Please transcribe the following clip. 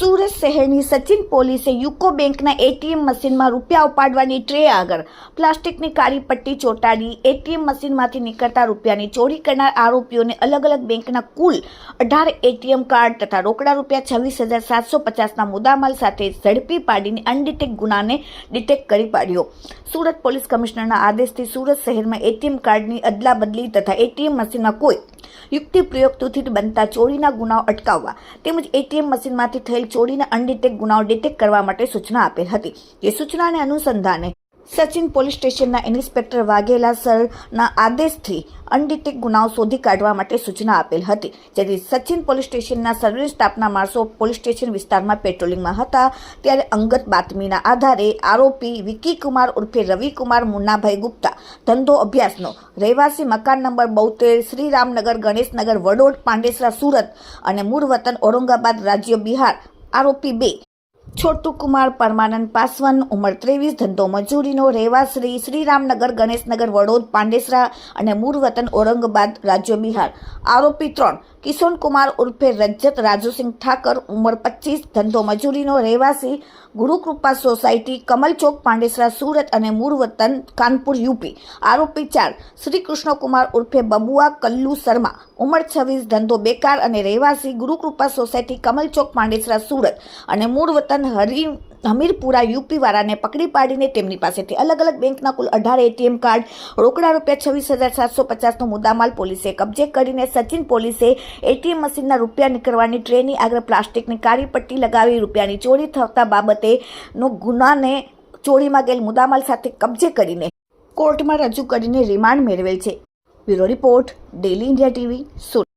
સુરત શહેરની સચિન પોલીસે યુકો બેંકના એટીએમ મશીનમાં રૂપિયા ઉપાડવાની ટ્રે આગળ. પ્લાસ્ટિકની કાળી પટ્ટી ચોંટાડી એટીએમ મશીનમાંથી નીકળતા રૂપિયાની ચોરી કરનાર આરોપીઓને અલગ અલગ બેંકના કુલ અઢાર એટીએમ કાર્ડ તથા રોકડા રૂપિયા છવ્વીસ હજાર સાતસો પચાસના મુદ્દામાલ સાથે ઝડપી પાડીને અનડિટેક ગુનાને ડિટેક્ટ કરી પાડ્યો. સુરત પોલીસ કમિશનરના આદેશથી સુરત શહેરમાં એટીએમ કાર્ડની અદલાબદલી તથા એટીએમ મશીનમાં કોઈ યુક્તિ પ્રયોગથી બનતા ચોરીના ગુનાઓ અટકાવવા તેમજ એટીએમ મશીનમાંથી થયેલ ચોરીના અનડિટેક ગુનાઓ ડિટેક્ટ કરવા માટે સૂચના આપેલ હતી. જે સૂચનાને અનુસંધાને સચિન પોલીસ સ્ટેશનના ઇન્સ્પેક્ટર વાઘેલા સરના આદેશથી અનડિટેક ગુનાઓ શોધી કાઢવા માટે સૂચના આપેલ હતી. જેથી સચિન પોલીસ સ્ટેશનના સર્વિસ સ્ટાફના માણસો પોલીસ સ્ટેશન વિસ્તારમાં પેટ્રોલિંગમાં હતા. ત્યારે અંગત બાતમીના આધારે આરોપી વિકી કુમાર ઉર્ફે રવિકુમાર મુન્નાભાઈ ગુપ્તા ધંધો અભ્યાસનો રહેવાસી મકાન નંબર બોતેર શ્રીરામનગર, ગણેશનગર, વડોદ, પાંડેસરા, સુરત અને મૂળ વતન ઔરંગાબાદ રાજ્ય બિહાર આરોપી બે છોટુ કુમાર પરમાનંદ પાસવાન, ઉંમર ત્રેવીસ, ધંધો મજૂરીનો રહેવાસી, શ્રીરામનગર, ગણેશનગર, વડોદ, પાંડેસરા અને મૂળ વતન ઔરંગાબાદ, રાજ્ય બિહાર. આરોપી ત્રણ કિશોર કુમાર ઉર્ફે રજત રાજુસિંહ ઠાકર, ઉંમર પચીસ, ધંધો મજૂરીનો રહેવાસી, ગુરુકૃપા સોસાયટી કમલચોક પાંડેસરા, સુરત અને મૂળ વતન કાનપુર, યુપી. આરોપી ચાર, શ્રી કૃષ્ણકુમાર ઉર્ફે બબુઆ કલ્લુ શર્મા. ઉંમર છવ્વીસ, ધંધો બેકાર અને રહેવાસી, ગુરુકૃપા સોસાયટી, કમલ ચોક, પાંડેસરા, સુરત અને મૂળ વતન હરી હમીરપુરા યુપી વાળાને પકડી પાડીને તેમની પાસેથી અલગ અલગ બેંકના કુલ અઢાર એટીએમ કાર્ડ, રોકડા રૂપિયા છવ્વીસ હજાર સાતસો પચાસનો મુદ્દામાલ પોલીસે કબજે કરીને સચિન પોલીસે એટીએમ મશીનના રૂપિયા નીકળવાની ટ્રેની આગળ પ્લાસ્ટિકની કાળી પટ્ટી લગાવી રૂપિયાની ચોરી થતા બાબતેનો ગુનાને ચોરીમાં ગયેલ મુદ્દામાલ સાથે કબજે કરીને કોર્ટમાં રજૂ કરીને રિમાન્ડ મેળવેલ છે. Bureau report, daily India TV, Surat.